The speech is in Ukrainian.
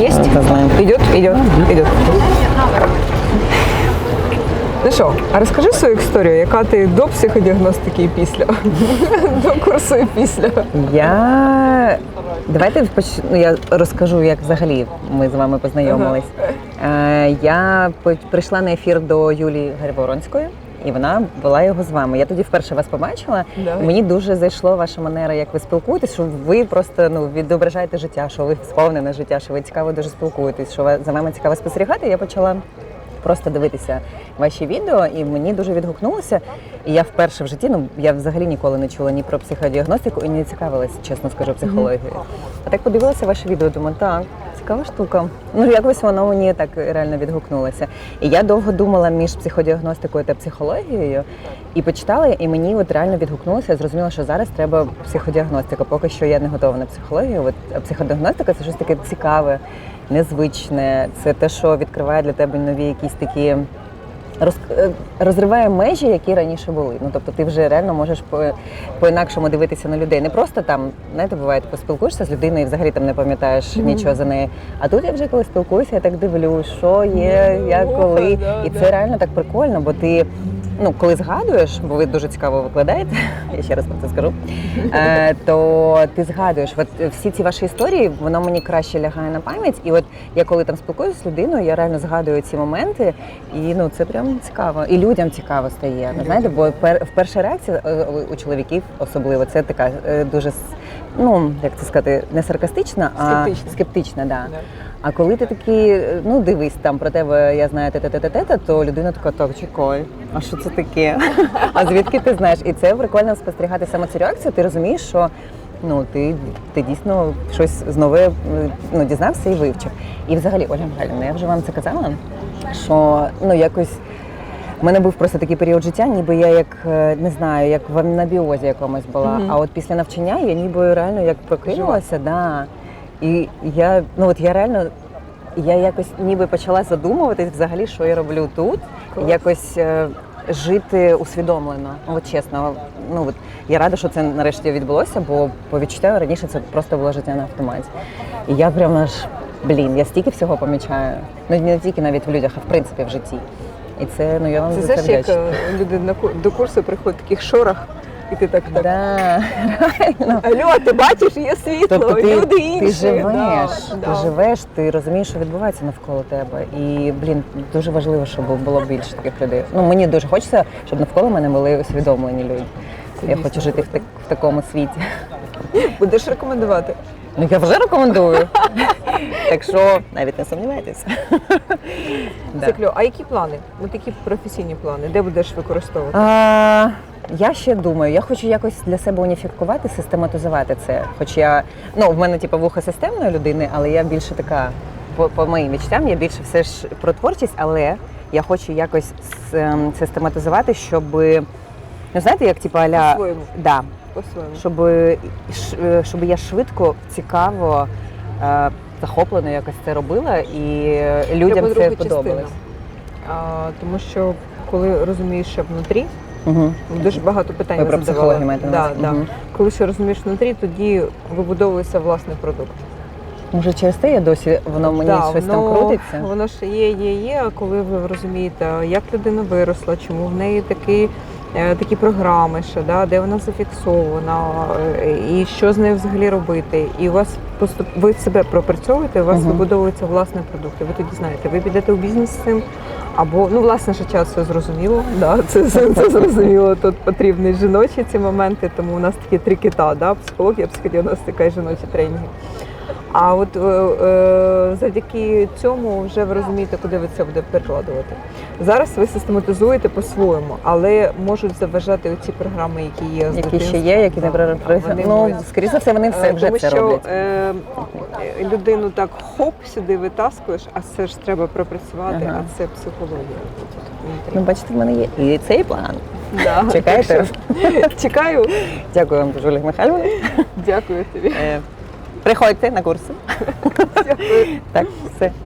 Есть? Это знаем. Идет, идет, идет. Ну що, а розкажи свою історію, яка ти до психодіагностики і після? До курсу і після. Я давайте поч... ну, я розкажу, як взагалі ми з вами познайомились. Е, я прийшла на ефір до Юлії Григоронської. І вона була його з вами. Я тоді вперше вас побачила. Да. І Мені дуже зайшло ваша манера, як ви спілкуєтесь, що ви просто ну відображаєте життя, що ви сповнене життя, що ви цікаво дуже спілкуєтесь, що за вами цікаво спостерігати. Я почала просто дивитися ваші відео, і мені дуже відгукнулося. І я вперше в житті, ну я взагалі ніколи не чула ні про психодіагностику і не цікавилась, чесно скажу, психологією. А так подивилася ваше відео, думаю, так, цікава штука. Ну якось воно мені так реально відгукнулося. І я довго думала між психодіагностикою та психологією, і почитала, і мені от реально відгукнулося. Я зрозуміла, що зараз треба психодіагностика. Поки що я не готова на психологію. От психодіагностика це щось таке цікаве, незвичне. Це те, що відкриває для тебе нові якісь такі. Роз- е, розриває межі, які раніше були. Ну тобто ти вже реально можеш по, по-інакшому дивитися на людей. Не просто там, знаєте, буває, ти поспілкуєшся з людиною і взагалі там не пам'ятаєш нічого за неї. А тут я вже коли спілкуюся, я так дивлюсь, що є, як Ну, коли. І це реально так прикольно, бо ти. Ну, коли згадуєш, бо ви дуже цікаво викладаєте, я ще раз про це скажу, е, то ти згадуєш, от всі ці ваші історії, воно мені краще лягає на пам'ять. І от я коли там спілкуюся з людиною, я реально згадую ці моменти, і ну це прям цікаво. І людям цікаво стає. Знаєте, бо пер, перша реакція е, у чоловіків особливо це така е, дуже ну як це сказати, не саркастична, а Скептична. скептична, да. Да. А коли ти такий, ну дивись, там про тебе я знаю те те те те то людина така, так, чекай, а що це таке? А звідки ти знаєш? І це прикольно спостерігати саме цю реакцію. Ти розумієш, що ну ти, ти дійсно щось з нове е, ну, дізнався і вивчив. І взагалі, Оля Михайлівна, я вже вам це казала, що ну якось. У мене був просто такий період життя, ніби я як е, не знаю, як в анабіозі якомусь була. Мгм. А от після навчання я ніби реально як прокинулася, да. І я ну от я реально. Я якось ніби почала задумуватись взагалі, що я роблю тут, Клас. якось е, жити усвідомлено. От чесно, ну от я рада, що це нарешті відбулося, бо по відчуттю раніше це просто було життя на автоматі. І я прямо аж блін, я стільки всього помічаю. Ну не тільки навіть в людях, а в принципі в житті. І це ну я вам Це за це як е, люди на до курсу приходять в таких шорах, і ти так так. Да, реально. Алло, ти бачиш, є світло, Тобто ти, люди інші. ти живеш, Да, ти да. живеш, ти розумієш, що відбувається навколо тебе. І блін, дуже важливо, щоб було більше таких людей. Ну мені дуже хочеться, щоб навколо мене були усвідомлені люди. Це Я хочу жити в, так, в такому світі. Будеш рекомендувати. Ну я вже рекомендую. так що навіть не сумнівайтеся. Кльо. А які плани? Ну такі професійні плани, де будеш використовувати? А, я ще думаю, я хочу якось для себе уніфікувати, систематизувати це. Хоч я, ну, в мене типу, вуха системної людини, але я більше така, по, по моїм відчуттям, я більше все ж про творчість, але я хочу якось ем, систематизувати, щоб, ну знаєте, як типу аля, да, По-своєму. щоб, е, щоб я швидко, цікаво, е, захоплено якось це робила і е, людям Треба це подобалось. А, тому що коли розумієш, що внутрі, Угу. дуже багато питань Ви про психологію маєте да, да. Мгм. Коли що розумієш внутрі, тоді вибудовується власний продукт. Може, через те я досі воно мені Да, щось воно- там крутиться. Воно ж є, є, є. А коли ви розумієте, як людина виросла, чому в неї такі, е, такі програми, ще, да, де вона зафіксована, е, і що з нею взагалі робити. І у вас поступ... ви себе пропрацьовуєте, у вас Мгм. вибудовується власний продукт. І ви тоді знаєте, ви підете у бізнес з цим. Або ну власне життя це зрозуміло. Да, це, це, це зрозуміло. Тут потрібні жіночі ці моменти, тому у нас такі три кита: да, психологія, психодіагностика і жіночі тренінги. А от е, е, завдяки цьому вже ви розумієте, куди ви це буде перекладувати. Зараз ви систематизуєте по-своєму, але можуть заважати оці програми, які є з Які ще є, які не вони ну скоріше за все, вони все Е, вже Тому це що роблять. е, е, людину так хоп сюди витаскуєш, а це ж треба пропрацювати, Ага. а це психологія. Ну, бачите, в мене є і цей план. Да, що Чекаю. Дякую вам дуже, Олег Михайловна. Дякую тобі. Приходьте на курси. Так, все.